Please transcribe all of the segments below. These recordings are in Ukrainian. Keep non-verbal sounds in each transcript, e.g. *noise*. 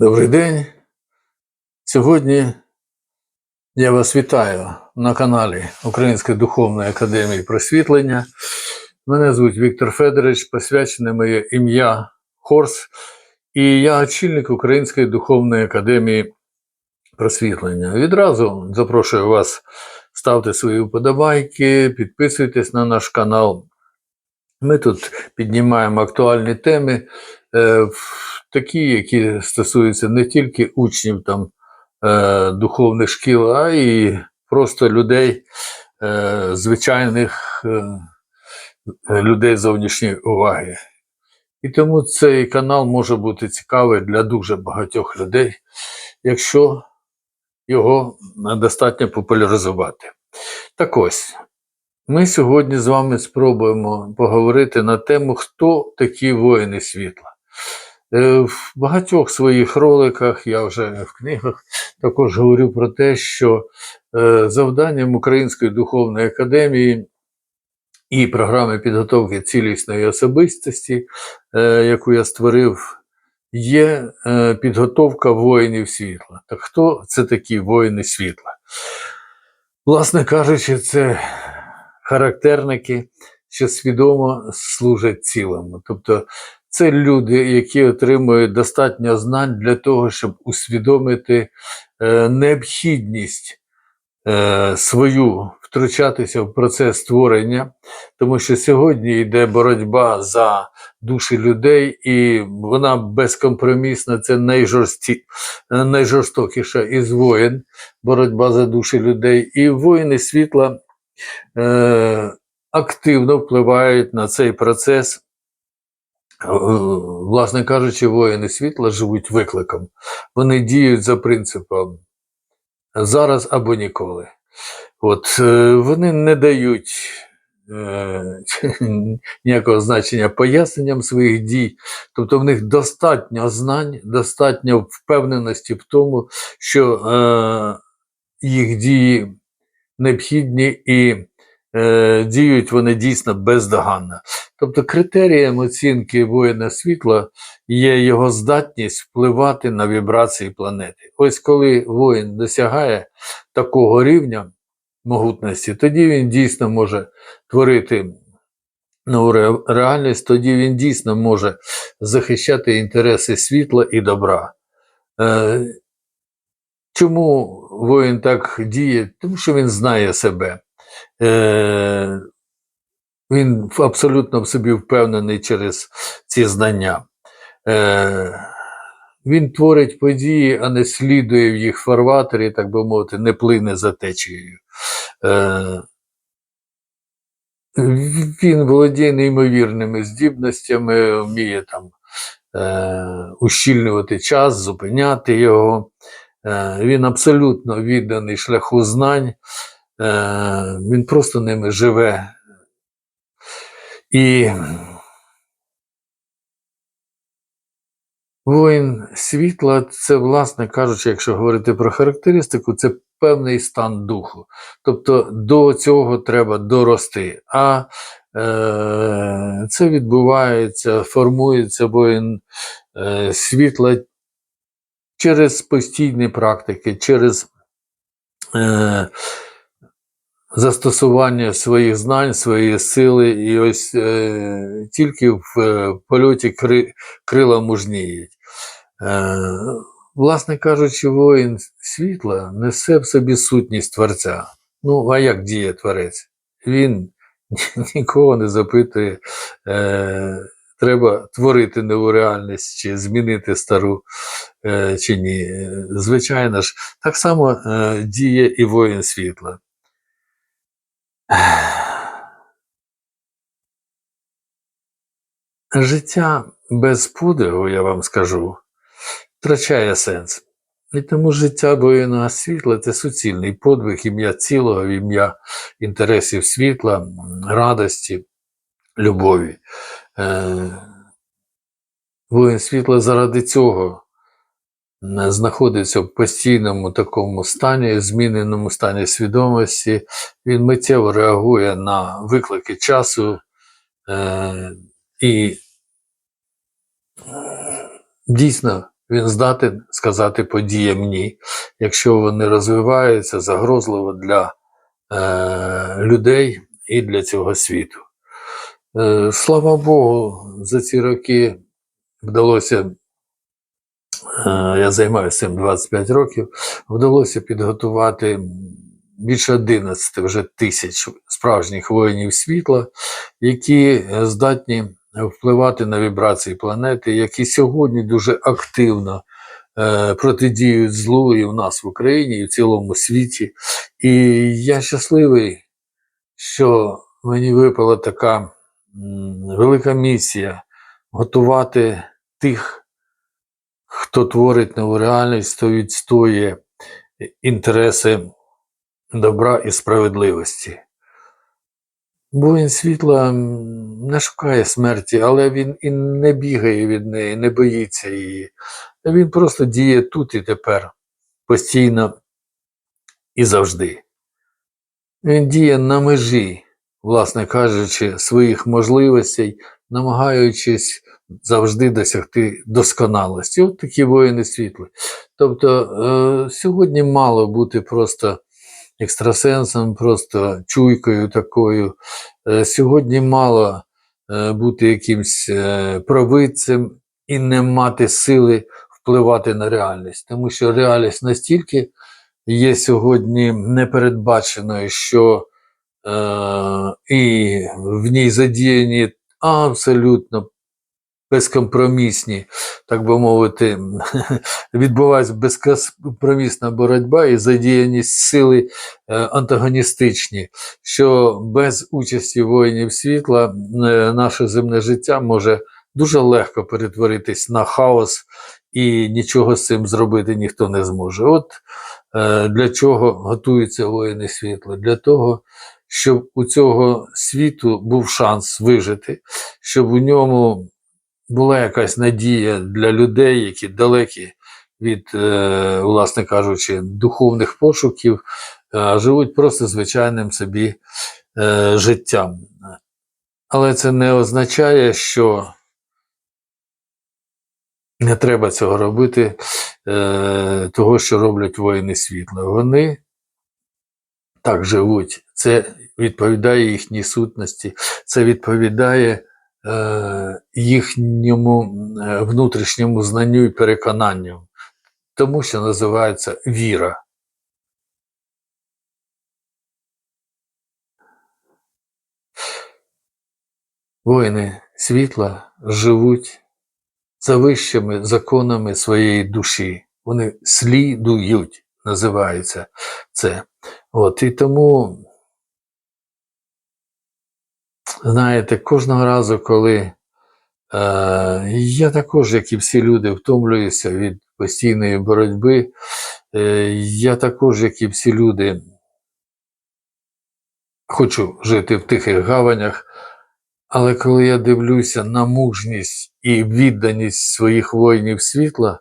Добрий день. Сьогодні я вас вітаю на каналі Української духовної академії просвітлення. Мене звуть Віктор Федорович, посвячене моє ім'я Хорс, і я очільник Української духовної академії просвітлення. Відразу запрошую вас ставте свої вподобайки, підписуйтесь на наш канал. Ми тут піднімаємо актуальні теми, е, такі, які стосуються не тільки учнів там, е, духовних шкіл, а й просто людей, е, звичайних людей зовнішньої уваги. І тому цей канал може бути цікавий для дуже багатьох людей, якщо його достатньо популяризувати. Так ось, ми сьогодні з вами спробуємо поговорити на тему, хто такі воїни світла. Е, В багатьох своїх роликах, я вже в книгах також говорю про те, що е, завданням Української духовної академії і програми підготовки цілісної особистості, е, яку я створив, є підготовка воїнів світла. Так хто це такі воїни світла? Власне кажучи, це характерники, що свідомо служать цілому. Тобто це люди, які отримують достатньо знань для того, щоб усвідомити е, необхідність е, свою втручатися в процес створення, тому що сьогодні йде боротьба за душі людей, і вона безкомпромісна, це найжорсті, е, найжорстокіша із воїн, боротьба за душі людей. І воїни світла е, активно впливають на цей процес. Е, Власне кажучи, воїни світла живуть викликом. Вони діють за принципом зараз або ніколи. От, е, вони не дають е, *laughs* ніякого значення поясненням своїх дій, тобто в них достатньо знань, достатньо впевненості в тому, що е, їх дії необхідні і е, діють вони дійсно бездоганно. Тобто критерієм оцінки воїна світла є його здатність впливати на вібрації планети. Ось коли воїн досягає такого рівня могутності, тоді він дійсно може творити нову реальність, тоді він дійсно може захищати інтереси світла і добра. Е, чому воїн так діє? Тому що він знає себе. Е, він абсолютно в собі впевнений через ці знання. Е, він творить події, а не слідує в їх фарватері, так би мовити, не плине за течією. Е, він володіє неймовірними здібностями, вміє там ущільнювати час, зупиняти його. Він абсолютно відданий шляху знань, він просто ними живе. І воїн світла це, власне кажучи, якщо говорити про характеристику, це певний стан духу. Тобто до цього треба дорости. А е, це відбувається, формується воїн е, світла через постійні практики, через е, застосування своїх знань, своєї сили, і ось е, тільки в е, польоті кри, крила мужніють. Е, власне кажучи, воїн світла несе в собі сутність Творця. Ну, а як діє Творець? Він *laughs* нікого не запитує, е, треба творити нову реальність чи змінити стару е, чи ні. Звичайно ж, так само е, діє і воїн світла. Життя без подвигу, я вам скажу, втрачає сенс. І тому життя воїна світла це суцільний подвиг, ім'я цілого, ім'я інтересів світла, радості, любові. Воїн світла заради цього знаходиться в постійному такому стані, зміненому стані свідомості. Він миттєво реагує на виклики часу е, і дійсно Він здатен сказати подіям ні, якщо вони розвиваються загрозливо для е, людей і для цього світу. Е, слава Богу, за ці роки вдалося, е, я займаюся цим 25 років, вдалося підготувати більше 11 вже тисяч справжніх воїнів світла, які е, здатні впливати на вібрації планети, які сьогодні дуже активно е, протидіють злу і в нас в Україні, і в цілому світі. І я щасливий, що мені випала така велика місія готувати тих, хто творить нову реальність, хто відстоює інтереси добра і справедливості. Воїн світла не шукає смерті, але він і не бігає від неї, не боїться її. Він просто діє тут і тепер, постійно і завжди. Він діє на межі, власне кажучи, своїх можливостей, намагаючись завжди досягти досконалості. От такі воїни світла. Тобто е, сьогодні мало бути просто екстрасенсом, просто чуйкою такою. Е, Сьогодні мало е, бути якимсь провидцем і не мати сили впливати на реальність, тому що реальність настільки є сьогодні непередбаченою, що і в ній задіяні абсолютно безкомпромісні, так би мовити, *laughs* відбувається безкомпромісна боротьба і задіяність сили е, антагоністичні, що без участі воїнів світла е, наше земне життя може дуже легко перетворитись на хаос, і нічого з цим зробити ніхто не зможе. От е, для чого готуються воїни світла? Для того, щоб у цього світу був шанс вижити, щоб у ньому була якась надія для людей, які далекі від, е, власне кажучи, духовних пошуків, а живуть просто звичайним собі е, життям. Але це не означає, що не треба цього робити, е, того, що роблять воїни світла. Вони так живуть. Це відповідає їхній сутності, це відповідає е, їхньому е, внутрішньому знанню і переконанню, тому що називається віра. Воїни світла живуть за вищими законами своєї душі. Вони слідують, називається це. От, і тому, знаєте, кожного разу, коли е, я також, як і всі люди, втомлююся від постійної боротьби, е, я також, як і всі люди, хочу жити в тихих гаванях, але коли я дивлюся на мужність і відданість своїх воїнів світла,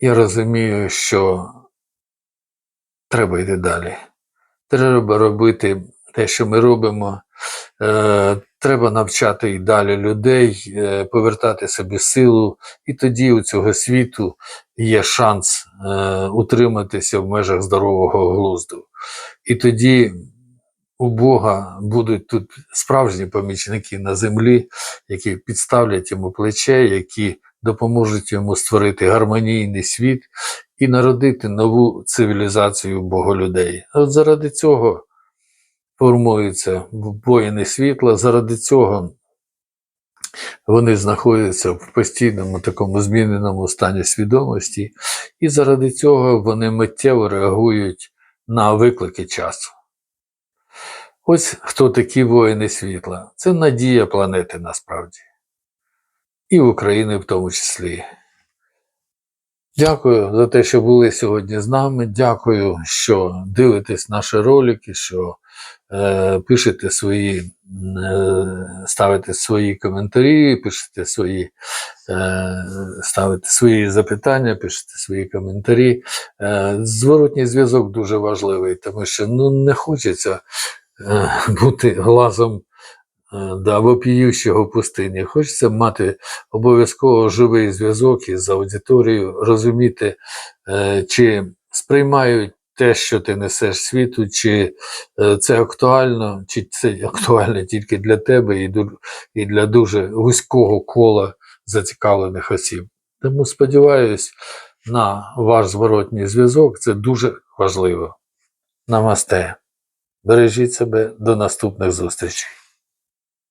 я розумію, що треба йти далі. Треба робити те, що ми робимо. Е, треба навчати і далі людей, е, повертати собі силу, і тоді у цього світу є шанс е, утриматися в межах здорового глузду. І тоді у Бога будуть тут справжні помічники на землі, які підставлять йому плече, які допоможуть йому створити гармонійний світ і народити нову цивілізацію боголюдей. От заради цього формуються воїни світла, заради цього вони знаходяться в постійному такому зміненому стані свідомості, і заради цього вони миттєво реагують на виклики часу. Ось хто такі воїни світла. Це надія планети насправді. І України в тому числі. Дякую за те, що були сьогодні з нами. Дякую, що дивитесь наші ролики, що е, пишете свої, е, ставите свої коментарі, пишете свої, е, ставите свої запитання, пишете свої коментарі. Е, зворотній зв'язок дуже важливий, тому що ну, не хочеться е, бути глазом да, вопіющого пустині. Хочеться мати обов'язково живий зв'язок із аудиторією, розуміти, е, чи сприймають те, що ти несеш світу, чи е, це актуально, чи це *laughs* актуально тільки для тебе і, для дуже вузького кола зацікавлених осіб. Тому сподіваюсь на ваш зворотній зв'язок. Це дуже важливо. Намасте. Бережіть себе до наступних зустрічей.